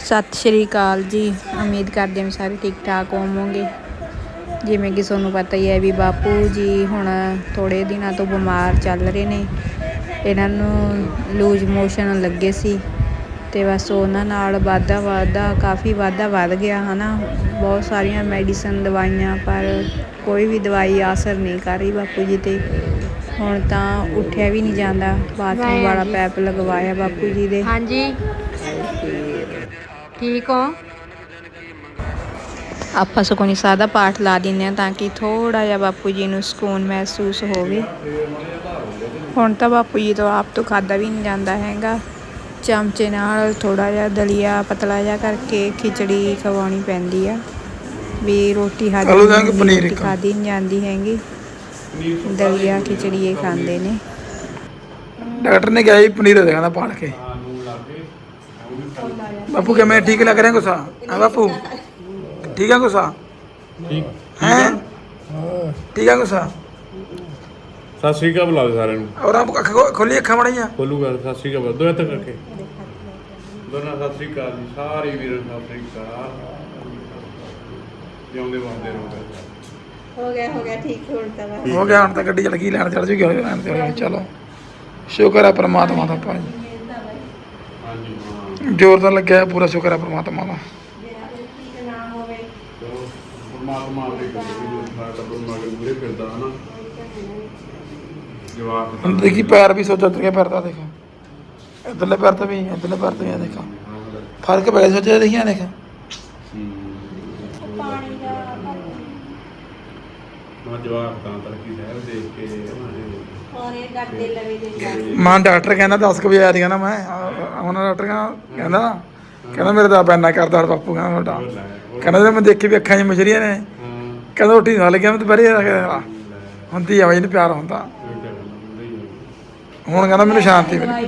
ਸਤਿ ਸ਼੍ਰੀ ਅਕਾਲ ਜੀ। ਉਮੀਦ ਕਰਦੇ ਹਾਂ ਸਾਰੇ ਠੀਕ ਠਾਕ ਹੋਵੋਗੇ। ਜਿਵੇਂ ਕਿ ਤੁਹਾਨੂੰ ਪਤਾ ਹੀ ਹੈ ਵੀ ਬਾਪੂ ਜੀ ਹੁਣ ਥੋੜੇ ਦਿਨਾਂ ਤੋਂ ਬਿਮਾਰ ਚੱਲ ਰਹੇ ਨੇ। ਇਹਨਾਂ ਨੂੰ ਲੂਜ ਮੋਸ਼ਨ ਲੱਗੇ ਸੀ ਤੇ ਬਸ ਉਹਨਾਂ ਨਾਲ ਵਾਧਾ ਵਾਧਾ ਕਾਫੀ ਵਾਧਾ ਵੱਧ ਗਿਆ ਹਨਾ। ਬਹੁਤ ਸਾਰੀਆਂ ਮੈਡੀਸਨ ਦਵਾਈਆਂ ਪਰ ਕੋਈ ਵੀ ਦਵਾਈ ਅਸਰ ਨਹੀਂ ਕਰ ਰਹੀ ਬਾਪੂ ਜੀ ਤੇ। ਹੁਣ ਤਾਂ ਉੱਠਿਆ ਵੀ ਨਹੀਂ ਜਾਂਦਾ ਬਾਥਰੂਮ ਵਾਲਾ ਪੈਪ ਲਗਵਾਇਆ ਬਾਪੂ ਜੀ ਦੇ। ਹਾਂਜੀ। ਠੀਕ ਹੋ? ਆਪਾਂ ਸੁਖਮਨੀ ਸਾਹਿਬ ਦਾ ਪਾਠ ਲਾ ਦਿੰਦੇ ਹਾਂ ਤਾਂ ਕਿ ਥੋੜਾ ਜਿਹਾ ਬਾਪੂ ਜੀ ਨੂੰ ਸਕੂਨ ਮਹਿਸੂਸ ਹੋਵੇ। ਹੁਣ ਤਾਂ ਬਾਪੂ ਜੀ ਤੋਂ ਆਪ ਤੋਂ ਖਾਦਾ ਵੀ ਨਹੀਂ ਜਾਂਦਾ ਹੈਗਾ। ਚਮਚੇ ਨਾਲ ਥੋੜਾ ਜਿਹਾ ਦਲੀਆ ਪਤਲਾ ਜਿਹਾ ਕਰਕੇ ਖਿਚੜੀ ਖਵਾਉਣੀ ਪੈਂਦੀ ਆ। ਵੀ ਰੋਟੀ ਇੱਕ? ਖਾਦੀ ਨਹੀਂ ਜਾਂਦੀ ਹੈਗੀ। ਦਲੀਆ ਖਿਚੜੀ ਇਹ ਖਾਂਦੇ ਨੇ। ਡਾਕਟਰ ਨੇ ਕਿਹਾ ਜੀ ਪਨੀਰ ਦੇ ਖਾਣਾ ਪਾੜ ਕੇ। ਬਾਪੂ ਕਿ ਮੈਂ ਠੀਕ ਲੱਗ ਰਿਹਾ ਗੁੱਸਾ? ਹਾਂ ਬਾਪੂ? ਠੀਕ ਹੈ ਗੁੱਸਾ? ਠੀਕ। ਹੈ? ਠੀਕ ਹੈ ਗੁੱਸਾ? ਸਤਿ ਸ਼੍ਰੀ ਅਕਾਲ ਬੁਲਾ ਦੇ ਸਾਰਿਆਂ ਨੂੰ। ਔਰ ਆਪ ਅੱਖ ਖੋ- ਖੋਲੀ ਅੱਖਾਂ ਮੜੀਆਂ ਖੋਲੂ ਗੱਲ ਸਤਿ ਸ਼੍ਰੀ ਅਕਾਲ ਦੋ ਹੱਥ ਕਰਕੇ। ਦੋਨਾਂ ਸਤਿ ਸ਼੍ਰੀ ਅਕਾਲ ਜੀ ਸਾਰੇ ਵੀਰਾਂ ਸਤਿ ਸ਼੍ਰੀ ਅਕਾਲ। ਜਿਉਂਦੇ ਵਸਦੇ ਰਹੋ ਹੋ ਗਿਆ ਹੋ ਗਿਆ ਠੀਕ ਹੁਣ ਤਾਂ ਬਸ। ਹੋ ਗਿਆ ਹੁਣ ਤਾਂ ਗੱਡੀ ਚਲ ਗਈ ਲੈਣ ਚੜ ਜੂਗੀ ਹੁਣ ਲੈਣ ਚੜ ਜੂਗੀ। ਚਲੋ ਸ਼ੁਕਰ ਹੈ ਪ੍ਰਮਾਤਮਾ ਦਾ ਭਾਈ। ਹਾਂ ਜ਼ੋਰ ਤਾਂ ਲੱਗਿਆ ਪੂਰਾ ਸ਼ੁਕਰ ਹੈ ਪ੍ਰਮਾਤਮਾ ਦਾ। ਪਰਮਾਤਮਾ ਆਪੇ ਕਰੇ ਵੀ ਸਾਡਾ ਟੱਬਰ ਮਗਰ ਮੂਰੇ ਫਿਰਦਾ ਹਨਾ? ਜਵਾਬ ਹੁਣ ਦੇਖੀ ਪੈਰ ਵੀ ਸੋਚਾ ਤਰੀਕੇ ਪੈਰ ਦਾ ਦੇਖੋ। ਇਧਰਲੇ ਪੈਰ ਤੇ ਵੀ ਇਧਰਲੇ ਪੈਰ ਤੇ ਵੀ ਆ ਦੇਖੋ। ਫ਼ਰਕ ਪੈ ਗਿਆ ਸੋਚਿਆ ਦੇਖਿਆ ਦੇਖ। ਮਾ ਜਵਾਬ ਤਾਂ ਤੜਕੀ ਸਾਹਿਬ ਦੇਖ ਕੇ ਮਾਂ ਡਾਕਟਰ ਕਹਿੰਦਾ 10 ਵਜੇ ਆ ਰਹੀ ਕਹਿੰਦਾ ਮੈਂ, ਉਹਨਾਂ ਡਾਕਟਰ ਕਹਿੰਦਾ ਕਹਿੰਦਾ ਕਹਿੰਦਾ ਮੇਰੇ ਤਾਂ ਪੈਨਾ ਕਰਦਾ ਬਾਪੂ ਕਹਿੰਦਾ ਤੁਹਾਡਾ ਕਹਿੰਦਾ ਜਦੋਂ ਮੈਂ ਦੇਖੀ ਵੀ ਅੱਖਾਂ 'ਚ ਮਛਰੀਆਂ ਨੇ, ਕਹਿੰਦਾ ਰੋਟੀ ਨਾਲ ਲੱਗਿਆ, ਮੈਂ ਦੁਪਹਿਰੇ ਹੁੰਦੀ ਆ ਵਜੇ ਨੂੰ ਪਿਆਰ ਹੁੰਦਾ। ਹੁਣ ਕਹਿੰਦਾ ਮੈਨੂੰ ਸ਼ਾਂਤੀ ਮਿਲ ਗਈ।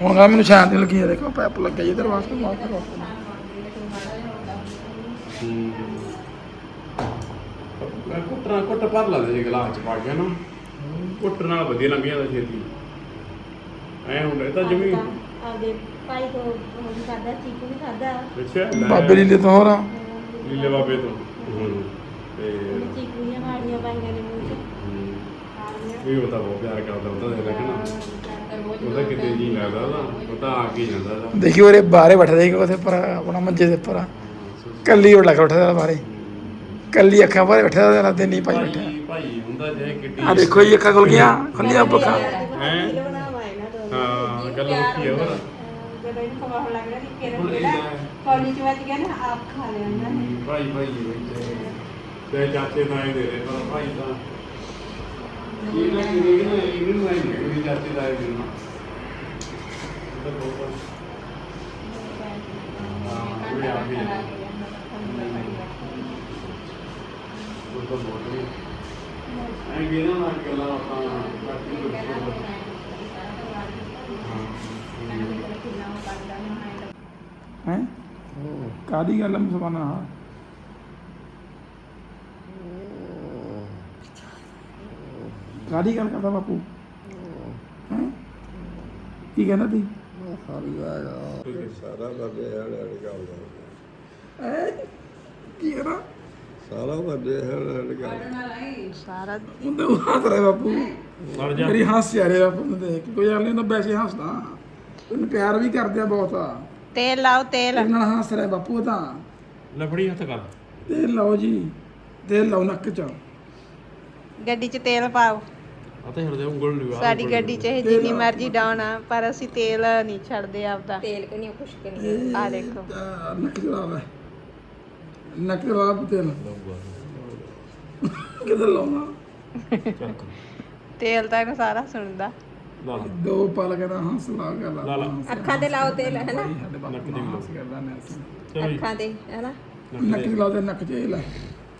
ਹੁਣ ਕਹਿੰਦਾ ਮੈਨੂੰ ਸ਼ਾਂਤੀ ਲੱਗੀ ਆ ਦੇਖੋ, ਪੈਪ ਲੱਗਾ ਇਧਰ ਵਾਸਤੇ ਮਾਰ ਕਰੋ। ਕੁੱਟਣਾ ਕੁੱਟ ਭਰ ਲੈਂਦੇ ਜੀ ਗਲਾਸ ਚ ਪਾ ਕੇ ਨਾ ਕੁੱਟ ਨਾਲ ਵਧੀਆ ਲੰਘ ਜਾਂਦਾ ਛੇਤੀ। ਐ ਹੁੰਦਾ ਇਹ ਤਾਂ ਜਮੀ ਆਪਦੇ ਭਾਈ ਤੋਂ ਚੀਕੂ ਵੀ ਖਾਦਾ ਅੱਛਾ ਬਾਬੇ ਲੀਲੇ ਤੋਂ ਹੋਰ ਆ। ਲੀਲੇ ਬਾਬੇ ਤੋਂ। ਤੇ ਚੀਕੂ ਦੀਆਂ ਮਾੜੀਆਂ ਪਾਈਆਂ ਨੇ ਮੂੰਹ 'ਚ। ਇਹ ਉਹ ਤਾਂ ਬਹੁਤ ਪਿਆਰ ਕਰਦਾ ਹੁੰਦਾ ਦੇਖ ਨਾ। ਉਹਦਾ ਕਿਤੇ ਜੀ ਲੱਗਦਾ ਉਹਦਾ। ਉਹ ਤਾਂ ਆ ਕੇ ਹੀ ਜਾਂਦਾ ਉਹਦਾ। ਦੇਖੀ ਉਹਰੇ ਬਾਹਰੇ ਬੈਠਾ ਦੇਖ ਉੱਥੇ ਪਰ ਆਪਣਾ ਮੰਜੇ ਦੇ ਉੱਪਰ ਕੱਲੀ ਉਹ ਲੱਗ ਉੱਠਦਾ ਬਾਹਰੇ। ਕੱਲੀ ਅੱਖਾਂ ਬਾਹਰੇ ਬੈਠਾ ਤੇ ਨਹੀਂ ਪਾਈ ਬੈਠਾ। ਭਾਈ ਭਾਈ ਹੁੰਦਾ ਜੇ ਕਿੱਡੀ ਆ ਦੇਖੋ ਜੀ ਅੱਖਾਂ ਖੁੱਲ ਗਈਆਂ ਖੁੱਲੀਆਂ ਬੱਖਾਂ ਹੈਂ? ਹਾਂ ਗੱਲ ਕੀ ਹੈ ਹੋਰ। ਜਦੋਂ ਇਹਨੂੰ ਖਵਾਉਣ ਲੱਗ ਰਿਹਾ ਕੌਲੀ ਚ ਵੱਜ ਗਿਆ ਨਾ ਆਪ ਖਾ ਲਿਆ ਉਹਨਾਂ ਨੇ। ਭਾਈ ਭਾਈ ਵਿੱਚ ਤੇ ਚਾਚੇ ਤਾਂ ਇਹ ਦੇ ਰਹੇ ਪਰ ਭਾਈ ਤਾਂ ਇਹ ਨਾ ਇਹ ਨਾ ਇਹ ਨੂੰ ਆਈ ਨਹੀਂ ਕੋਈ ਚਾਚੇ ਦਾ ਇਹ ਨਾ ਤਾਂ ਬਹੁਤ ਹਾਂ ਇਹ ਆ ਵੀ ਉਹ ਤਾਂ ਬਹੁਤ ਹੀ ਐਂ ਵੀ ਨਾ ਗੱਲਾਂ ਆਪਾਂ ਬਾਕੀ ਕੁਝ ਹੈ ਕਾਦੀ ਗੱਲ ਮੁਸਲਮਾਨਾਂ ਨਾਲ? ਕਾਦੀ ਗੱਲ ਕਰਦਾ ਬਾਪੂ? ਹੈ? ਕੀ ਕਹਿੰਦਾ ਤੀ? ਸਾਰਾ ਵੱਡੇ ਹੜ ਹੜ ਗੱਲ ਹੈ? ਕੀ ਕਹਿੰਦਾ? ਸਾਰਾ ਵੱਡੇ ਹੜ ਹੜ ਗੱਲ ਸਾਰਾ ਉਹਦੇ ਹੱਸ ਰਿਹਾ ਬਾਪੂ। ਲੜ ਜਾ। ਮੇਰੀ ਹਾਸੀ ਆ ਰਹੀ ਬਾਪੂ ਨੂੰ ਦੇਖ। ਕੇ ਕੋਈ ਨਹੀਂ ਤਾਂ ਵੈਸੇ ਹੱਸਦਾ। ਉਹਨੂੰ ਪਿਆਰ ਵੀ ਕਰਦੇ ਆ ਬਹੁਤ। ਆ ਤੇਲ ਲਾਓ ਤੇਲ। ਨਾਲ ਹੱਸ ਰਿਹਾ ਬਾਪੂ ਉਹ ਤਾਂ। ਲਫੜੀ ਹੱਥ ਕਰ। ਤੇਲ ਲਾਓ ਜੀ। ਤੇਲ ਲਾਓ ਨੱਕ 'ਚ। ਗੱਡੀ 'ਚ ਤੇਲ ਪਾਓ। ਆ ਤਾਂ ਹਿਰਦੇ ਉਂਗਲ ਲਿਆ ਸਾਡੀ ਗੱਡੀ 'ਚ ਇਹ ਜਿੰਨੀ ਮਰਜ਼ੀ ਡਾਉਣ ਆ ਪਰ ਅਸੀਂ ਤੇਲ ਨਹੀਂ ਛੱਡਦੇ ਆਪਦਾ। ਤੇਲ ਕਿ ਨਹੀਂ ਖੁਸ਼ਕ ਨਹੀਂ ਆ ਦੇਖੋ। ਆ, ਨੱਕ 'ਚ ਲਾ ਲੈ ਨੱਕ ਲਾ ਤੇਲ ਕਿੱਧਰ ਲਾਉਣਾ? ਤੇਲ ਤਾਂ ਇਹਨੂੰ ਸਾਰਾ ਸੁਣਦਾ। ਲਾ ਲਾ। ਦੋ ਪਲ ਕਹਿੰਦਾ ਹੱਸ ਲਾ ਕੇ ਲਾ ਲਾ ਲਾ। ਅੱਖਾਂ ਤੇ ਲਾਓ ਤੇਲ ਹੈ ਨਾ ਸਾਡੇ ਬਾਪੂ ਨਾਲ ਹੱਸ ਕਰਦਾ ਨੇ ਅਸੀਂ ਚਲੋ ਜੀ। ਅੱਖਾਂ ਤੇ ਹੈ ਨਾ ਨੱਕ 'ਚ ਲਾਓ ਤੇ ਨੱਕ 'ਚ ਇਹ ਲੈ।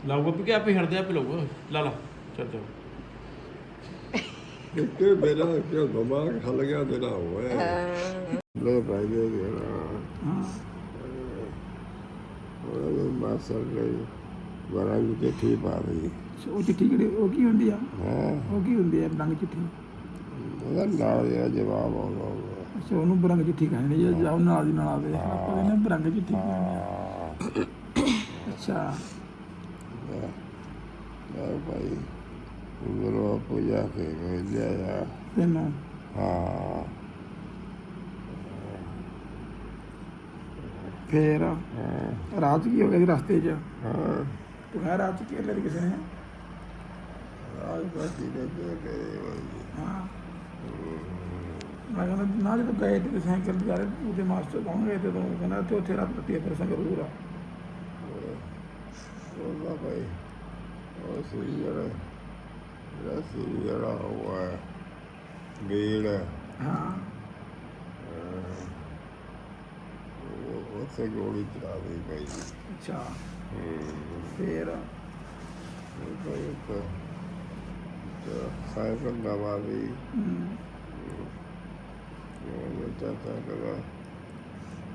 ਲਾਊਗਾ ਵੀ ਕਿ ਆਪੇ ਹਿਰਦੇ ਆਪੇ ਲਾਊਗਾ। ਲਾ ਲਾ। ਚੱਲ ਚੱਲ। ਕਿ ਮੇਰਾ ਜੋ ਦਿਮਾਗ ਖਲ ਗਿਆ ਤੇਰਾ ਹੋਇਆ? ਲੋ ਭਾਈ ਦੇ ਗਿਆ ਹਾਂ ਉਹ ਮਾਸਰ ਗਈ ਬੜਾ ਵੀ ਚਿੱਠੀ ਪਾ ਰਹੀ ਉਹ ਚਿੱਠੀ ਕਿਹੜੀ ਉਹ ਕੀ ਹੁੰਦੀ ਆ? ਹਾਂ? ਉਹ ਕੀ ਹੁੰਦੀ ਆ ਰੰਗ ਚਿੱਠੀ? ਉਹਦਾ ਨਾਲ ਜਿਹੜਾ ਜਵਾਬ ਆਉਂਦਾ ਹੋਊਗਾ। ਸੋ ਉਹਨੂੰ ਬਰੰਗ ਚਿੱਠੀ ਕਹਿੰਦੇ ਜੇ ਜਾਓ ਨਾਲ ਦੀ ਨਾਲ ਆਵੇ। ਆਪਾਂ ਕਹਿੰਦੇ ਬਰੰਗ ਚਿੱਠੀ ਕਹਿੰਦੇ ਅੱਛਾ। ਲੈ ਭਾਈ ਗੁਰੂ ਪੂਜਾ ਕੇ ਗਏ ਲਿਆ ਤੈਨੂੰ? ਹਾਂ। ਫੇਰ ਰਾਤ ਕੀ ਹੋ ਗਿਆ ਸੀ ਰਸਤੇ 'ਚ? ਹਾਂ। ਤੂੰ ਰਾਤ ਕੀ ਲੈ ਕਿਸੇ ਨੇ? ਰਾਜ ਬਾਜੀ ਦੇ ਭਾਈ ਹਾਂ। ਮੈਂ ਕਹਿੰਦਾ ਨਾ ਜਦੋਂ ਗਏ ਤੇ ਸਾਈਕਲ ਤੇ ਜਾ ਰਹੇ ਉਹਦੇ ਮਾਸਟਰ ਕੌਣ ਗਏ ਤੇ ਤੂੰ ਕਹਿੰਦਾ ਤੇ ਉੱਥੇ ਰਾਤ ਪੱਟੀ ਪਰ ਸੰਗਰੂਰ ਆ। ਉਹਦਾ ਭਾਈ ਉਹ ਸੀ ਜਿਹੜਾ ਜਿਹੜਾ ਸੀ ਜਿਹੜਾ ਹੋਇਆ ਗੇੜ ਹਾਂ ਉਹ ਉੱਥੇ ਗੋਲੀ ਚਲਾ ਦੇ ਭਾਈ ਅੱਛਾ। ਫੇਰ? ਤੇ ਸਾਈਕਲ ਦਵਾ ਦੀ ਹਮ, ਉਹ ਚਾਚਾ ਕਦਾ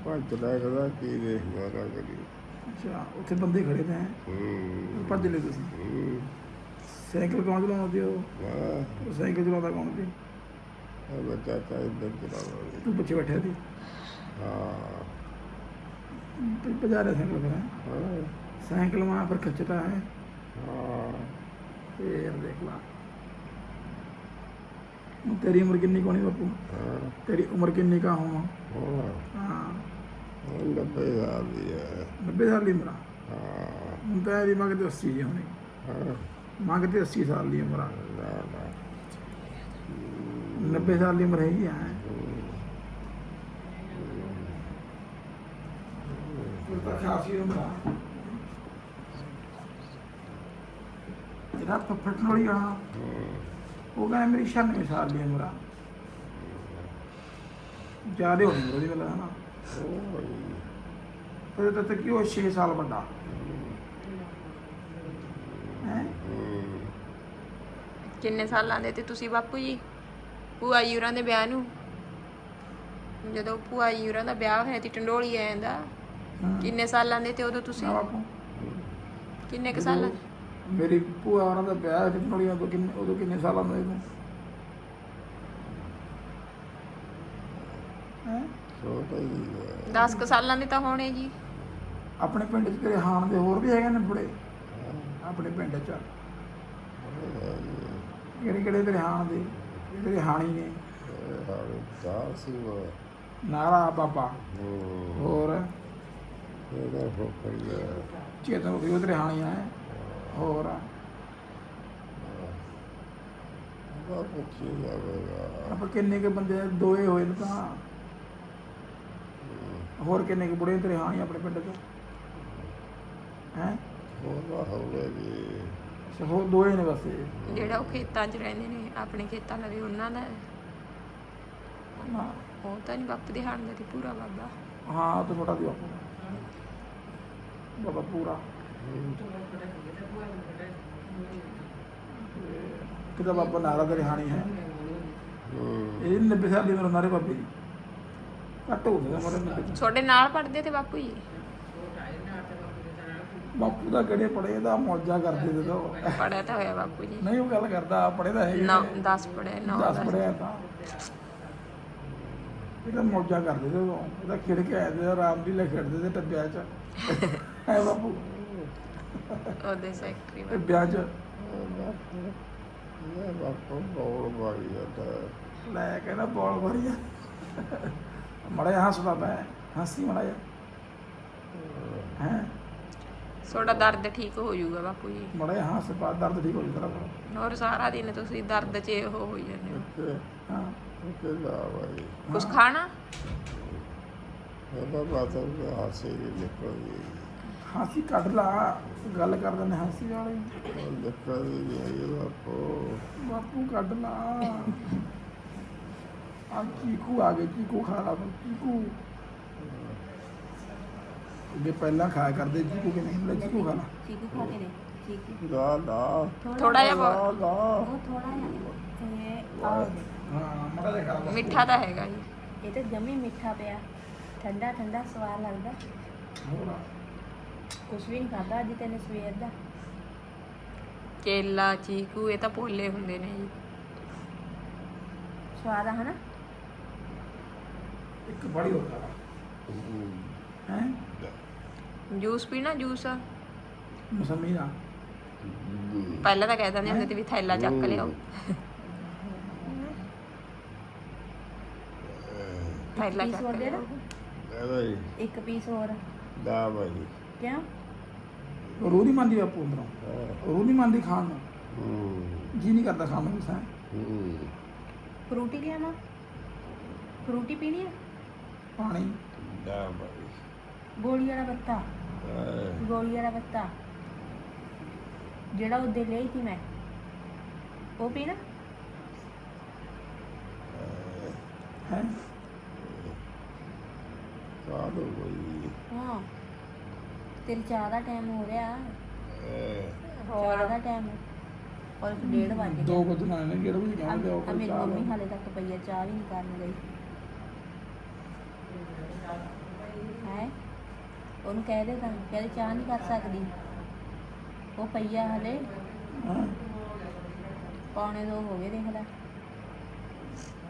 ਪੰਜ ਲੈ ਕਦਾ ਕੀ ਦੇਖਦਾ ਨਾ ਕਰੀ। ਅੱਛਾ ਉੱਥੇ ਬੰਦੇ ਖੜੇ ਤੇ ਹੈ। ਭੱਜ ਲੈ ਤੁਸੀਂ? ਹੂੰ। ਸਾਈਕਲ ਕੌਣ ਚਲਾਉਂਦੇ ਹੋ ਵਾਹ ਸਾਈਕਲ ਚਲਾਉਂਦਾ ਕੌਣ ਸੀ? ਉਹ ਬੱਚਾ ਤਾਂ ਇੱਧਰ ਚਲਾਉਂਦਾ ਤੂੰ ਪਿੱਛੇ ਬੈਠਿਆ ਸੀ? ਹਾਂ। ਸਾਈਕਲ ਹੈਂ? ਸਾਈਕਲ ਤੇਰੀ ਉਮਰ ਕਿੰਨੀ ਕੋਣੀ ਬਾਪੂ? ਤੇਰੀ ਉਮਰ ਕਿੰਨੀ ਕਾ ਹੋਣਾ? ਹਾਂ ਹਾਂ। ਉਹ ਲੱਭੇ ਆ ਦੀ ਹੈ। 90 ਸਾਲ ਦੀ ਉਮਰ ਆ? ਹਾਂ। ਹੁਣ ਤਾਂ ਇਹਦੀ ਮੰਗਦੇ 80 ਦੀ ਹੋਣੀ। ਹਾਂ। ਮੰਗਦੇ 80 ਸਾਲ ਦੀ ਉਮਰ ਆ। ਨਾ ਨਾ। 90 ਸਾਲ ਦੀ ਉਮਰ ਹੈਗੀ ਆ। ਉਹ ਤਾਂ ਫੱਫੜ ਵਾਲੀ ਆ ਉਹ ਕਹਿੰਦਾ ਮੇਰੀ 96 ਸਾਲ ਦੀ ਉਮਰ ਆ ਜ਼ਿਆਦਾ ਹੋ ਗਈ ਉਹਦੀ ਗੱਲ ਹੈ ਨਾ ਪਰ ਤਾਂ ਤੱਕ ਉਹ 6 ਸਾਲ ਵੱਡਾ ਹੈ ਕਿੰਨੇ ਸਾਲਾਂ ਦੇ ਤੇ ਤੁਸੀਂ ਬਾਪੂ ਜੀ ਭੂਆ ਜੀ ਹੋਰਾਂ ਦੇ ਵਿਆਹ ਨੂੰ ਜਦੋਂ ਭੂਆ ਜੀ ਹੋਰਾਂ ਦਾ ਵਿਆਹ ਹੋਇਆ ਤੇ ਟੰਡੋਲੀ ਆ ਜਾਂਦਾ ਕਿੰਨੇ ਸਾਲਾਂ ਦੇ ਤੇ ਉਦੋਂ ਤੁਸੀਂ? ਕਿੰਨੇ ਕੁ ਸਾਲਾਂ ਦੇ? ਮੇਰੀ ਭੂਆ ਉਹਨਾਂ ਦਾ ਵਿਆਹ ਸੀ ਨੋੜੀਆਂ ਤੋਂ ਕਿੰਨੇ ਉਦੋਂ ਕਿੰਨੇ ਸਾਲਾਂ ਦਾ ਤੂੰ ਹੈਂ? ਛੋਟਾ ਹੀ ਹੈ 10 ਕੁ ਸਾਲਾਂ ਦੇ ਤਾਂ ਹੋਣੇ ਜੀ। ਆਪਣੇ ਪਿੰਡ 'ਚ ਤੇਰੇ ਹਾਣ ਦੇ ਹੋਰ ਵੀ ਹੈਗੇ ਨੇ ਬੁੜੇ? ਆਪਣੇ ਪਿੰਡ 'ਚ। ਕਿਹੜੇ ਕਿਹੜੇ ਤੇਰੇ ਹਾਣ ਦੇ? ਇਹ ਤੇਰੇ ਹਾਣੀ ਨੇ। ਸੀ ਉਹ। ਨਾਰਾ ਬਾਬਾ ਹੋਰ? ਇਹਦਾ ਫੋਕਰ ਗਿਆ ਚੇਤਨ ਉਹ ਵੀ ਉਹ ਤੇਰੇ ਹਾਣੀਆਂ ਹੈ ਹੋਰ ਉਹਦਾ ਪੁੱਛੀ ਜਾਵੇਗਾ। ਆਪਾਂ ਕਿੰਨੇ ਕੇ ਬੰਦੇ ਆ? ਦੋਏ ਹੋਏ ਨੇ ਤਾਂ ਹੋਰ ਕਿੰਨੇ ਕੇ ਬੁੜੇ ਤੇਰੇ ਹਾਣੀ ਆਪਣੇ ਪਿੰਡ 'ਚ? ਹੈ? ਉਹਦਾ ਹੋਵੇ ਜੀ। ਅੱਛਾ ਹੋਰ ਦੋਏ ਨੇ ਬਸ ਇਹ। ਜਿਹੜਾ ਉਹ ਖੇਤਾਂ 'ਚ ਰਹਿੰਦੇ ਨੇ ਆਪਣੇ ਖੇਤਾਂ ਲਵੇ ਉਹਨਾਂ ਦਾ। ਹੈ। ਹਾਂ ਉਹ ਤਾਂ ਨਹੀਂ ਬਾਪੂ ਦੇ ਹਾਣ ਦਾ ਤੇ ਪੂਰਾ ਬਾਬਾ। ਹਾਂ ਉਹ ਤਾਂ ਛੋਟਾ ਦੀ ਬਾਪੂ ਬਾਬਾ ਪੂਰਾ ਕਿਤਾ ਬਾਬਾ ਨਾਰਾ ਤੇਰੇ ਹਾਣੀ ਹੈ ਇਹ 90 ਸਾਲ ਦੀ ਉਮਰ ਨਾਰੇ ਬਾਬੇ ਦੀ ਘੱਟ ਹੋ ਗਿਆ ਮਰੇ 90 ਤੁਹਾਡੇ ਨਾਲ ਪੜਦੇ ਤੇ ਬਾਪੂ ਜੀ? ਬਾਪੂ ਦਾ ਕਿਹੜੇ ਪੜੇ ਦਾ ਮੌਜਾ ਕਰਦੇ ਤੇ ਤਾਂ ਪੜਿਆ ਤਾਂ ਹੋਇਆ ਬਾਪੂ ਜੀ। ਨਹੀਂ ਉਹ ਗੱਲ ਕਰਦਾ ਪੜੇ ਦਾ ਹੈ ਨੌ 10 ਪੜਿਆ 9 10 ਪੜਿਆ ਤਾਂ। ਇਹ ਤਾਂ ਮੌਜਾ ਕਰਦੇ ਤੇ ਉਦੋਂ। ਇਹਦਾ ਖੇਡ ਕੇ ਆਏ ਤੇ ਆਰਾਮ ਦੀ ਲੈ ਖੇਡਦੇ ਤੇ ਟੱਬਿਆਂ 'ਚ। ਹੈ ਬਾਪੂ। ਉਹਦੇ ਸੈਕਟਰੀ ਟੱਬਿਆਂ 'ਚ। ਇਹ ਬਾਪੂ ਬੋਲ ਮਾਰੀ ਜਾਂਦਾ। ਲੈ ਕਹਿੰਦਾ ਬੋਲ ਭਰੀਆ ਮੜਾ ਹੱਸਦਾ ਪੈ ਹੱਸੀ ਮੜਾ ਜਾ ਹੈ? ਤੁਹਾਡਾ ਦਰਦ ਠੀਕ ਹੋ ਜਾਊਗਾ ਬਾਪੂ ਜੀ। ਮੜਾ ਹੱਸ ਪਾ ਦਰਦ ਠੀਕ ਹੋ ਜੂਗਾ ਹੋਰ ਸਾਰਾ ਦਿਨ ਤੁਸੀਂ ਦਰਦ 'ਚ ਉਹ ਹੋ ਜਾਂਦੇ ਹੋ। ਤੇ ਹਾਂ ਤੇ ਲਾ ਭਾਈ ਕੁਝ ਖਾਣਾ? ਇਹਦਾ ਬਾਤਾਂ ਦੇ ਹਾਸੇ ਵੀ ਨਿਕਲ ਗਈ ਹਾਸੀ ਕੱਢ ਲਾ ਗੱਲ ਕਰ ਦਿੰਦੇ ਹਾਸੀ ਵਾਲੀ ਉਹ ਨਿਕਲ ਹੀ ਨਹੀਂ ਆਈ ਬਾਪੂ। ਬਾਪੂ ਕੱਢ ਲਾ। ਆ ਚੀਕੂ ਆ ਗਏ ਚੀਕੂ ਖਾ ਲਾ ਤੂੰ, ਚੀਕੂ ਅੱਗੇ ਪਹਿਲਾਂ ਖਾਇਆ ਕਰਦੇ ਚੀਕੂ ਕਿ ਨਹੀਂ ਲੈ ਚੀਕੂ ਖਾ ਲਾ। ਚੀਕੂ ਖਾ ਕੇ ਦੇ ਚੀਕੂ ਲਾ ਲਾ। ਥੋੜਾ ਜਿਹਾ ਲਾ ਬਹੁਤ- ਲਾ। ਉਹ ਥੋੜਾ ਜਿਹਾ ਇਹ ਆਹ ਹਾਂ ਮੜਾ ਜਿਹਾ ਖਾ ਮਿੱਠਾ ਤਾਂ ਹੈਗਾ ਜੀ। ਇਹ ਤਾਂ ਜਮੀ ਮਿੱਠਾ ਪਿਆ। ਠੰਡਾ ਠੰਡਾ ਸਵਾਦ ਲੱਗਦਾ। ਕੁਝ ਵੀ ਨਹੀਂ ਖਾਦਾ ਅੱਜ ਤੈਨੇ ਸਵੇਰ ਦਾ। ਕੇਲਾ ਚੀਕੂ ਇਹ ਤਾਂ ਪੋਲੇ ਹੁੰਦੇ ਨੇ ਜੀ। ਸਵਾਦ ਆ ਹਨਾ? ਇੱਕ ਬੜੀ ਹੋਰ ਖਾ ਹੈ? ਜੂਸ ਪੀਣਾ ਜੂਸ? ਮਸੰਮੀ ਦਾ ਪਹਿਲਾਂ ਤਾਂ ਕਹਿ ਦਿੰਦੇ ਹੁੰਦੇ ਤੇ ਵੀ ਥੈਲਾ ਚੱਕ ਲਿਆਓ। ਥੈਲਾ ਪੀਸ ਚੱਕ ਹੋਰ ਦੇ ਲਿਆਓ। ਨਾ ਇਹਦਾ ਹੀ ਇੱਕ ਪੀਸ ਹੋਰ। ਦਾ ਭਾਈ ਕਿਉਂ? ਰੂਹ ਨਹੀਂ ਮੰਨਦੀ ਬਾਪੂ ਅੰਦਰੋਂ। ਰੂਹ ਨਹੀਂ ਮੰਨਦੀ ਖਾਣ ਨੂੰ। ਹੂੰ। ਜੀ ਨਹੀਂ ਕਰਦਾ ਖਾਣ ਨੂੰ ਕੁਛ ਹੈ? ਹੂੰ। ਫਰੂਟੀ ਲਿਆਵਾਂ? ਫਰੂਟੀ ਪੀਣੀ ਆ? ਪਾਣੀ। ਦਾ ਭਾਈ ਗੋਲੀ ਵਾਲਾ ਬੱਤਾ ਹਾਂ। ਗੋਲੀ ਵਾਲਾ ਬੱਤਾ ਜਿਹੜਾ ਉਹਦੇ ਲਈ ਸੀ ਮੈਂ। ਉਹ ਪੀਣਾ ਹੈ। ਕਾਦੋ ਭਾਈ ਹਾਂ ਤੇਰੀ ਚਾਹ ਦਾ ਟਾਈਮ ਹੋ ਰਿਹਾ। ਚਾਹ ਦਾ ਟਾਈਮ ਔਰ ਡੇਢ ਵੱਜ ਗਿਆ। ਦੋ ਕੁ ਦਿਨਾਂ ਨੇ ਕਿਹੜਾ ਵੀ ਕਹਿੰਦੇ ਉਹ ਆ ਮੇਰੀ ਮੰਮੀ ਹਾਲੇ ਤੱਕ ਪਈ ਆ ਚਾਹ ਵੀ ਨਹੀਂ ਕਰਨ ਗਈ ਹੈ ਉਹਨੂੰ ਕਹਿ ਦੇ ਤਾਂ ਕਹਿੰਦੇ ਚਾਹ ਨਹੀਂ ਕਰ ਸਕਦੀ। ਉਹ ਪਈ ਆ ਹਲੇ। ਹਾਂ। ਪੌਣੇ ਦੋ ਹੋ ਗਏ ਦੇਖ ਲੈ।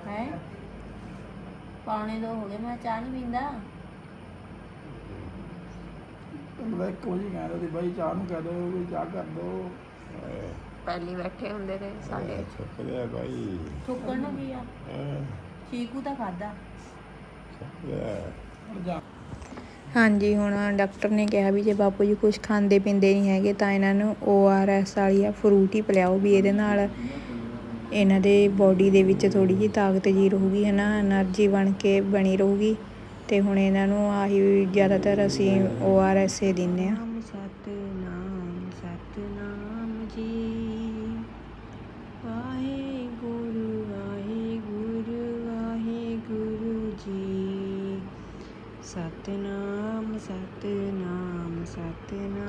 ਹੈ? ਪੌਣੇ ਦੋ ਹੋ ਗਏ ਮੈਂ ਚਾਹ ਨਹੀਂ ਪੀਂਦਾ। ਮਤਲਬ ਇੱਕ ਵਜੇ ਕਹਿੰਦੇ ਸੀ ਬਾਈ ਚਾਹ ਨੂੰ ਕਹਿ ਦੋ ਵੀ ਚਾਹ ਕਰ ਦੋ। ਪਹਿਲੀ ਬੈਠੇ ਹੁੰਦੇ ਤੇ ਸਾਡੇ। ਸ਼ੁਕਰੀਆ ਭਾਈ ਠੁੱਕਣ ਨੂੰ ਕੀ ਆ? ਹਾਂ। ਚੀਕੂ ਤਾਂ ਖਾਦਾ ਸ਼ੁਕਰੀਆ ਜਾ। ਹਾਂਜੀ, ਹੁਣ ਡਾਕਟਰ ਨੇ ਕਿਹਾ ਵੀ ਜੇ ਬਾਪੂ ਜੀ ਕੁਝ ਖਾਂਦੇ ਪੀਂਦੇ ਨਹੀਂ ਹੈਗੇ ਤਾਂ ਇਹਨਾਂ ਨੂੰ ਓ ਆਰ ORS ਵਾਲੀ ਆ ਫਰੂਟ ਹੀ ਪਿਲਾਓ ਵੀ ਇਹਦੇ ਨਾਲ ਇਹਨਾਂ ਦੇ ਬਾਡੀ ਦੇ ਵਿੱਚ ਥੋੜੀ ਜੀ ਤਾਕਤ ਜੀ ਰਹੂਗੀ, ਹੈ ਨਾ? એનર્ਜੀ ਬਣ ਕੇ ਬਣੀ ਰਹੂਗੀ ਤੇ ਹੁਣ ਇਹਨਾਂ ਨੂੰ ਆਹੀ ਜ਼ਿਆਦਾਤਰ ਅਸੀਂ ਓ ਆਰ ਐਸ ORS ਦਿੰਨੇ ਆ ਸਤਨਾਮ ਸਤਨਾਮ